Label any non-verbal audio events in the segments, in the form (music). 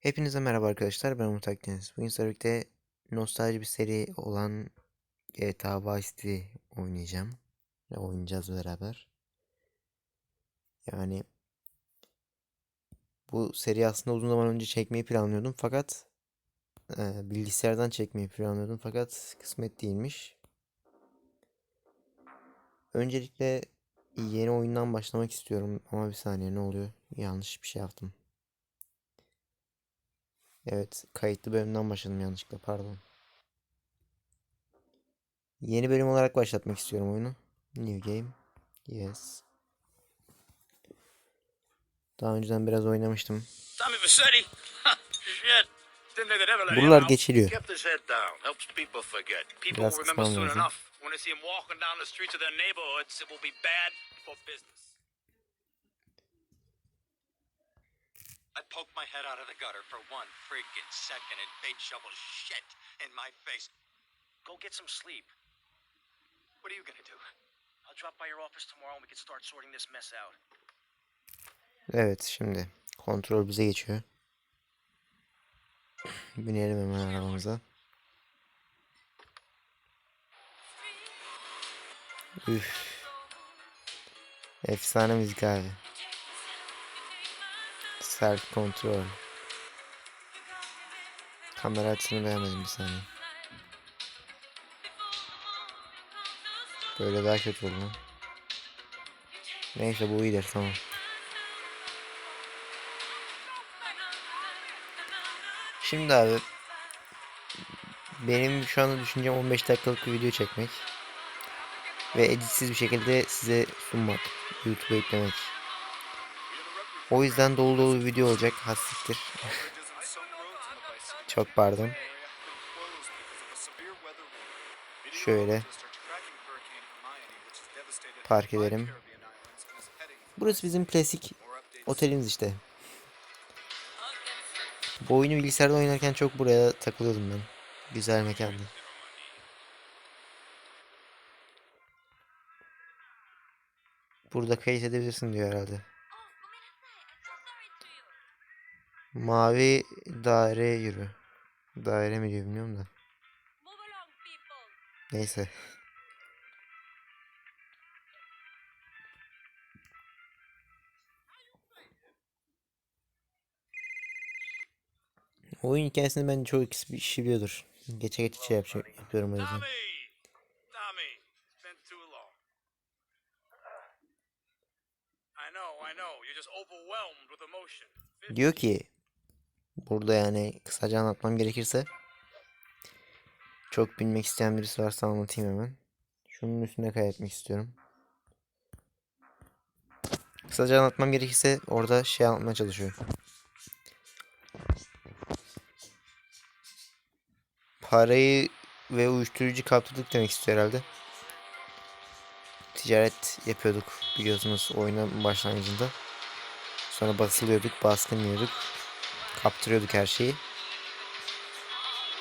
Hepinize merhaba arkadaşlar. Ben Umut Akdeniz. Bugün sizlerle birlikte nostalji bir seri olan GTA Vice City oynayacağım. Ve oynayacağız beraber. Yani bu seri aslında uzun zaman önce çekmeyi planlıyordum fakat e, bilgisayardan çekmeyi planlıyordum fakat kısmet değilmiş. Öncelikle yeni oyundan başlamak istiyorum ama bir saniye ne oluyor? Yanlış bir şey yaptım. Evet, kayıtlı bölümden başladım yanlışlıkla, pardon. Yeni bölüm olarak başlatmak istiyorum oyunu. New game. Yes. Daha önceden biraz oynamıştım. Tommy Vassetti? Shit. Didn't I poked my head out of the gutter for one freaking second and paid shovel shit in my face. Go get some sleep. What are you gonna do? I'll drop by your office tomorrow and we can start sorting this mess out. Evet, şimdi kontrol bize geçiyor. (laughs) Binelim hemen arabamıza. Üf. Efsane müzik abi. Self kontrol. Kamera açısını beğenmedim bir saniye. Böyle daha kötü oldu. Neyse bu iyidir tamam. Şimdi abi benim şu anda düşüncem 15 dakikalık bir video çekmek ve editsiz bir şekilde size sunmak, YouTube'a yüklemek. O yüzden dolu dolu bir video olacak. Hassiktir. (laughs) Çok pardon. Şöyle park edelim. Burası bizim klasik otelimiz işte. Bu oyunu bilgisayarda oynarken çok buraya takılıyordum ben. Güzel mekandı. Burada kayıt edebilirsin diyor herhalde. Mavi daire yürü. Daire mi diyor bilmiyorum da. Neyse. Oyun hikayesini bence çoğu kişi biliyordur. Geçe geçe şey yapacak, yapıyorum o yüzden. Diyor ki burada yani kısaca anlatmam gerekirse çok bilmek isteyen birisi varsa anlatayım hemen. Şunun üstüne kaydetmek istiyorum. Kısaca anlatmam gerekirse orada şey anlatmaya çalışıyor. Parayı ve uyuşturucu kaptırdık demek istiyor herhalde. Ticaret yapıyorduk biliyorsunuz oyunun başlangıcında. Sonra basılıyorduk, baskın yiyorduk. Kaptırıyorduk her şeyi.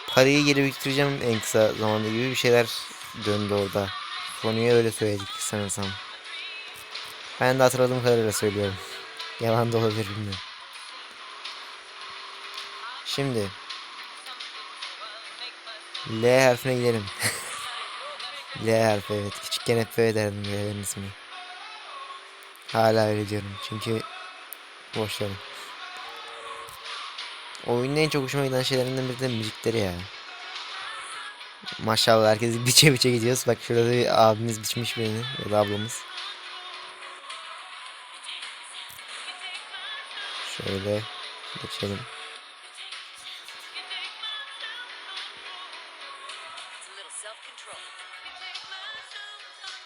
Parayı geri biriktireceğim en kısa zamanda gibi bir şeyler döndü orada. Konuya öyle söyledik sanırsam. Ben de hatırladığım kadarıyla söylüyorum. (laughs) Yalan da olabilir bilmiyorum. Şimdi L harfine gidelim. (laughs) L harfi evet. Küçükken hep böyle derdim L'lerin ismini. Hala öyle diyorum. Çünkü boş. Oyunun en çok hoşuma giden şeylerinden biri de müzikleri ya. Maşallah herkes (laughs) biçe biçe gidiyoruz. Bak şurada bir abimiz biçmiş birini ya da ablamız. Şöyle geçelim.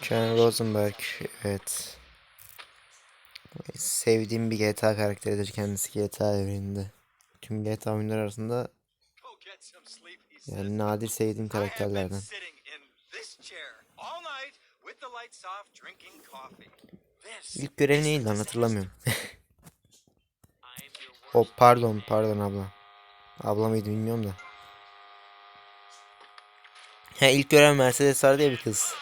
Ken Rosenberg evet. Sevdiğim bir GTA karakteridir kendisi GTA evreninde. Tüm GTA oyunları arasında he yani nadir sevdiğim karakterlerden. İlk görev neydi lan hatırlamıyorum. (laughs) o pardon pardon abla. Abla mıydı bilmiyorum da. Ha ilk görev Mercedes var diye bir kız.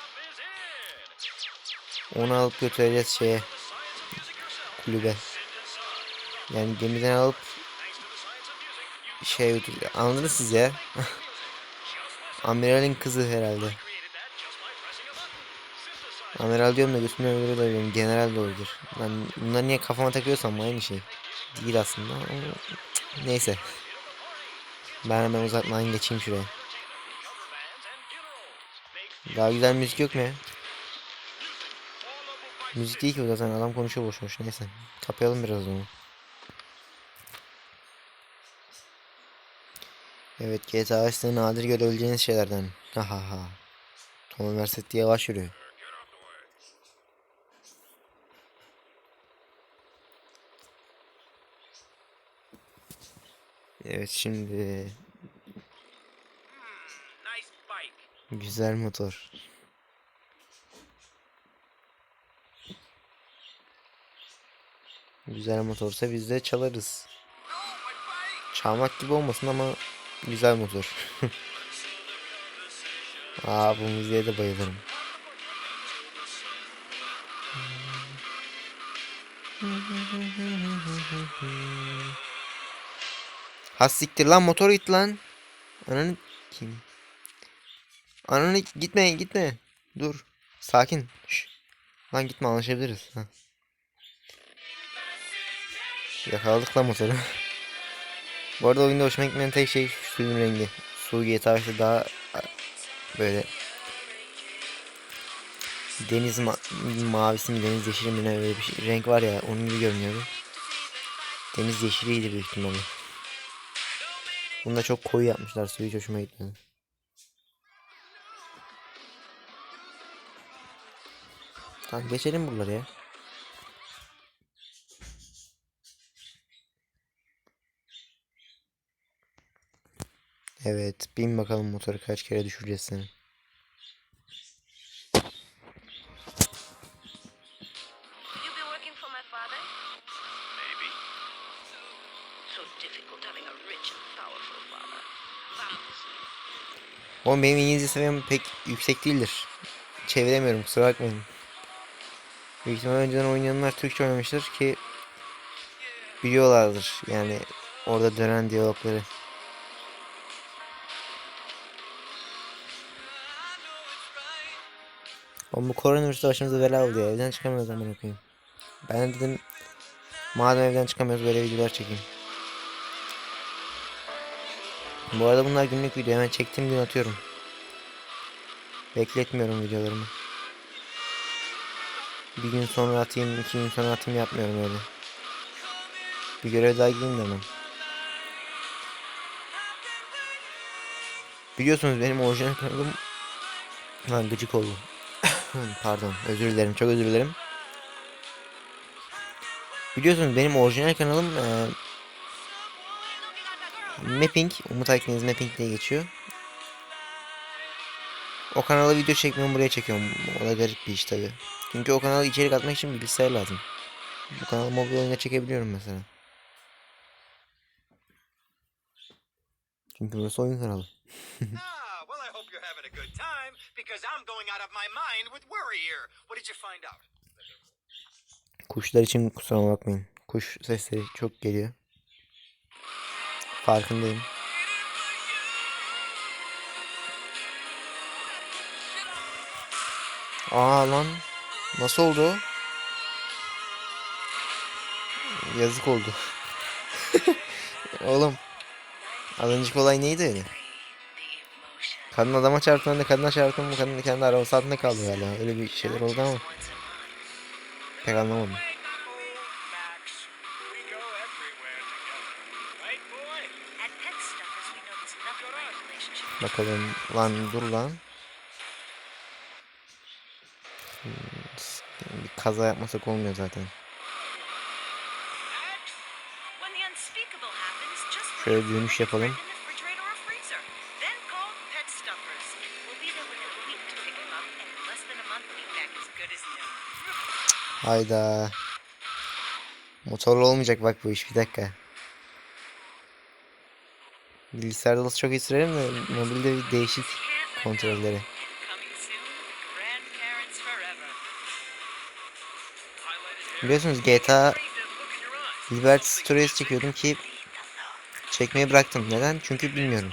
Onu alıp götüreceğiz şeye. Kulübe. Yani gemiden alıp şey ödülü. Anladınız siz ya. Amiral'in kızı herhalde. Amiral diyorum da götümden öyle de oluyorum. General de olabilir. Ben bunları niye kafama takıyorsam aynı şey. Değil aslında neyse. Ben hemen uzatmadan geçeyim şuraya. Daha güzel müzik yok mu ya? Müzik değil ki bu zaten adam konuşuyor boş boş neyse. Kapayalım biraz onu. Evet GTA Vice'de nadir görebileceğiniz şeylerden. Ha ha ha. Tom Versetti yavaş yürüyor. Evet şimdi güzel motor. Güzel motorsa biz de çalarız. Çalmak gibi olmasın ama güzel motor. (laughs) Aa bu müziğe de bayılırım. Ha siktir lan motor git lan. Ananı kim? Ananı gitme gitme. Dur. Sakin. Şş. Lan gitme anlaşabiliriz. Ha. Yakaladık lan motoru. (laughs) Bu arada oyunda hoşuma gitmeyen tek şey suyun rengi. Su GTA işte daha böyle deniz ma mavisi mi deniz yeşili mi ne öyle bir şey, renk var ya onun gibi görünüyordu. Deniz yeşiliydi büyük ihtimalle. Bunu da çok koyu yapmışlar suyu hiç hoşuma gitmedi. Tamam geçelim buraları ya. Evet bin bakalım motoru kaç kere düşüreceğiz seni. Oğlum benim İngilizce seviyem pek yüksek değildir. Çeviremiyorum kusura bakmayın. Büyük ihtimalle önceden oynayanlar Türkçe oynamıştır ki biliyorlardır yani orada dönen diyalogları. Oğlum bu koronavirüs başımıza bela oldu ya. Evden çıkamıyoruz amına koyayım. Ben de dedim madem evden çıkamıyoruz böyle videolar çekeyim. Bu arada bunlar günlük video. Hemen çektiğim gün atıyorum. Bekletmiyorum videolarımı. Bir gün sonra atayım, iki gün sonra atayım yapmıyorum öyle. Bir görev daha gireyim de hemen. Biliyorsunuz benim orijinal kanalım... Lan gıcık oldu. Pardon özür dilerim çok özür dilerim. Biliyorsunuz benim orijinal kanalım eee Mapping, Umut Aykınız Mapping diye geçiyor. O kanala video çekmiyorum buraya çekiyorum. O da garip bir iş tabi. Çünkü o kanala içerik atmak için bilgisayar lazım. Bu kanalı mobil oyuna çekebiliyorum mesela. Çünkü burası oyun kanalı. (laughs) because I'm going out of my mind with worry here. What did you find out? Kuşlar için kusura bakmayın. Kuş sesleri çok geliyor. Farkındayım. Aa lan. Nasıl oldu? Yazık oldu. (laughs) Oğlum. Az önceki olay neydi öyle? Kadın adama çarptı ben de kadına çarptım. Kadın kendi arabası altında kaldı galiba. Öyle bir şeyler oldu ama. Pek anlamadım. Bakalım lan dur lan. Hmm, Bir kaza yapmasak olmuyor zaten. Şöyle dönüş yapalım. Hayda. Motorlu olmayacak bak bu iş bir dakika. Bilgisayarda da çok iyi sürerim de mobilde bir değişik kontrolleri. Biliyorsunuz GTA. Liberty Stories çekiyordum ki çekmeyi bıraktım. Neden? Çünkü bilmiyorum.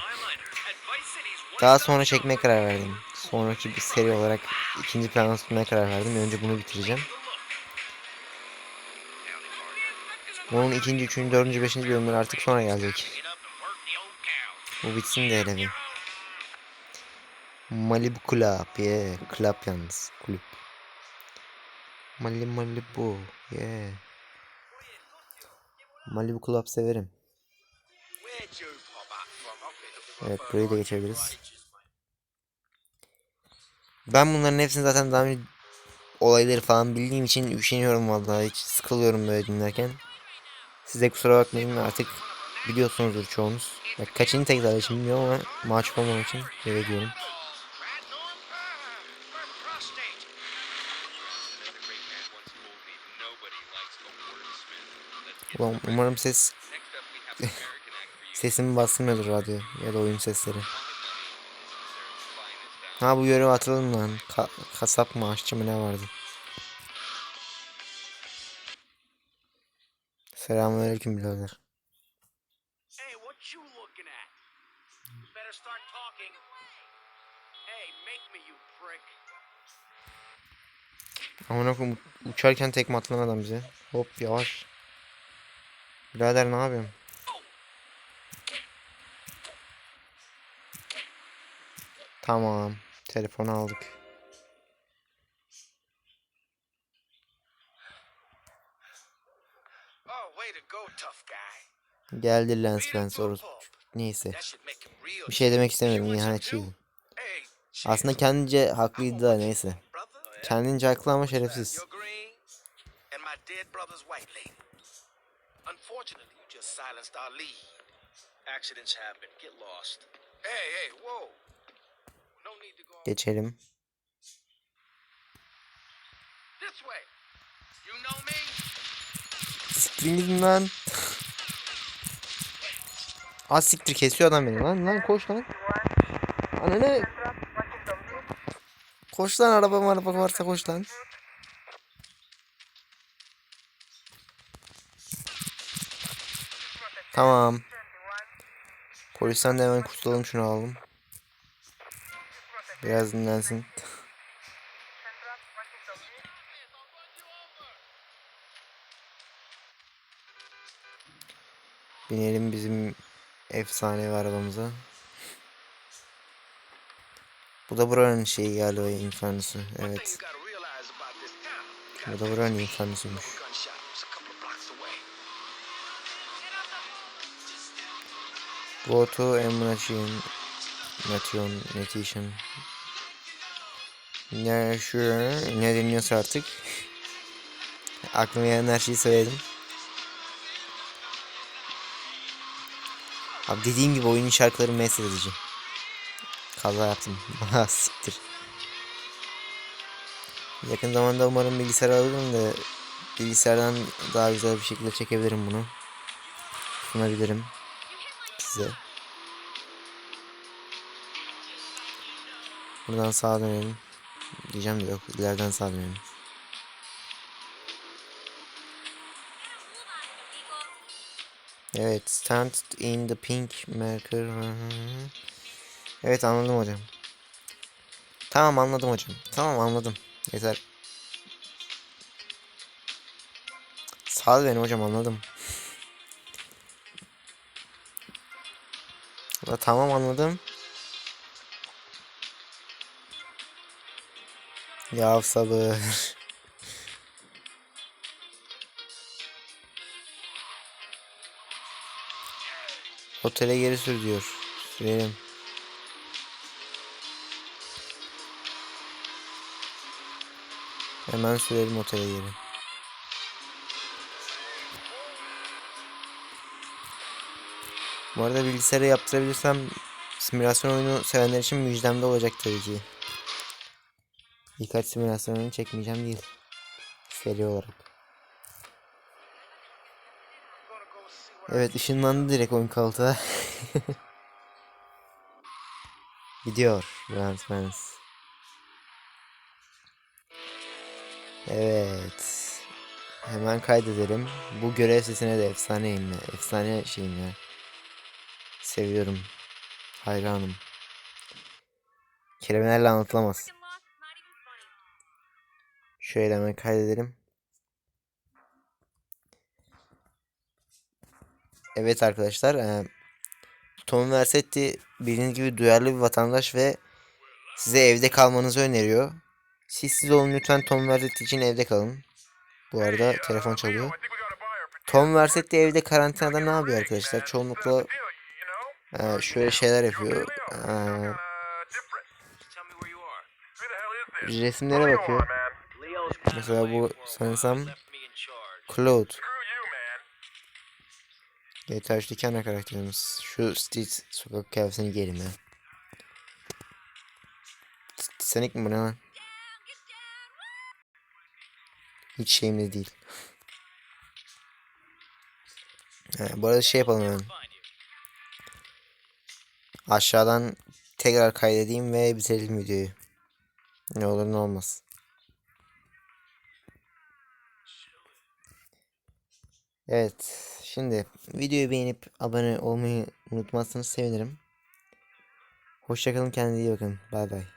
Daha sonra çekmeye karar verdim. Sonraki bir seri olarak ikinci plana tutmaya karar verdim. Önce bunu bitireceğim. Bunun ikinci, üçüncü, dördüncü, beşinci bölümleri artık sonra gelecek. Bu bitsin de hele bir. Malibu Club, yeah. Club yalnız, kulüp. Malibu Malibu, yeah. Malibu Club severim. Evet, burayı da geçebiliriz. Ben bunların hepsini zaten daha önce olayları falan bildiğim için üşeniyorum vallahi hiç sıkılıyorum böyle dinlerken. Size kusura bakmayın artık biliyorsunuzdur çoğunuz. Ya kaçıncı tekrar için bilmiyorum ama mahcup olmamak için böyle diyorum. Ulan umarım ses (laughs) sesimi basmıyordur radyo ya da oyun sesleri. Ha bu görevi hatırladım lan. Ka kasap mı aşçı mı ne vardı? Selamünaleyküm birader. Hey, what you looking at? Better start talking. Hey, make me, you prick. Amına koyayım uçarken tekme atan adam bize. Hop yavaş. Birader ne yapıyorsun? Tamam. Telefonu aldık. Oh, way to go, tough guy. Geldi Lens Lens orası. Neyse. Bir şey demek istemedim ihanetçiydi. Hey, Aslında kendince haklıydı da neyse. Kendince haklı ama şerefsiz. Geçelim. Siktirin gidin lan. Az siktir kesiyor adam beni lan lan koş lan. Ana ne? Koş lan araba araba varsa koş lan. Tamam. Polisten de hemen kurtulalım şunu alalım. Biraz dinlensin. Binelim bizim efsanevi arabamıza. Bu da buranın şeyi galiba infernosu. Evet. Bu da buranın infernosuymuş. Go to Emanation. Nation. Nation. Ne şu ne deniyorsa artık. (laughs) Aklıma gelen her şeyi söyledim. Abi dediğim gibi oyunun şarkıları mesaj edici. Kaza yaptım. (laughs) Siktir. Yakın zamanda umarım bilgisayar alırım da bilgisayardan daha güzel bir şekilde çekebilirim bunu. Sunabilirim size. Buradan sağa dönelim. Diyeceğim de yok. ileriden sağa dönelim. Evet. Stand in the pink marker. Evet anladım hocam. Tamam anladım hocam. Tamam anladım. Yeter. Sağ ol beni hocam anladım. Ya, tamam anladım. Ya sabır. Otele geri sür diyor. Sürelim. Hemen sürelim otele geri. Bu arada bilgisayara yaptırabilirsem simülasyon oyunu sevenler için müjdemde olacak tabii ki. Birkaç simülasyon oyunu çekmeyeceğim değil. Seri olarak. Evet ışınlandı direkt oyun koltuğa. (laughs) Gidiyor Mans. Evet. Hemen kaydedelim. Bu görev sesine de efsaneyim ya. Efsane şeyim ya. Seviyorum. Hayranım. Kelimelerle anlatılamaz. Şöyle hemen kaydedelim. Evet arkadaşlar. eee, Tom Versetti bildiğiniz gibi duyarlı bir vatandaş ve size evde kalmanızı öneriyor. Siz siz olun lütfen Tom Versetti için evde kalın. Bu arada telefon çalıyor. Tom Versetti evde karantinada ne yapıyor arkadaşlar? Çoğunlukla eee, şöyle şeyler yapıyor. Are. resimlere bakıyor. Mesela bu sanırsam. Claude. GTA 3'teki ana karakterimiz. Şu Street sokak kıyafetini giyelim ya. Titanic mi bu ne lan? Hiç şeyimde değil. Ha, bu arada şey yapalım hemen. Aşağıdan tekrar kaydedeyim ve bitirelim videoyu. Ne olur ne olmaz. Evet. Şimdi videoyu beğenip abone olmayı unutmazsanız sevinirim. Hoşçakalın kendinize iyi bakın. Bay bay.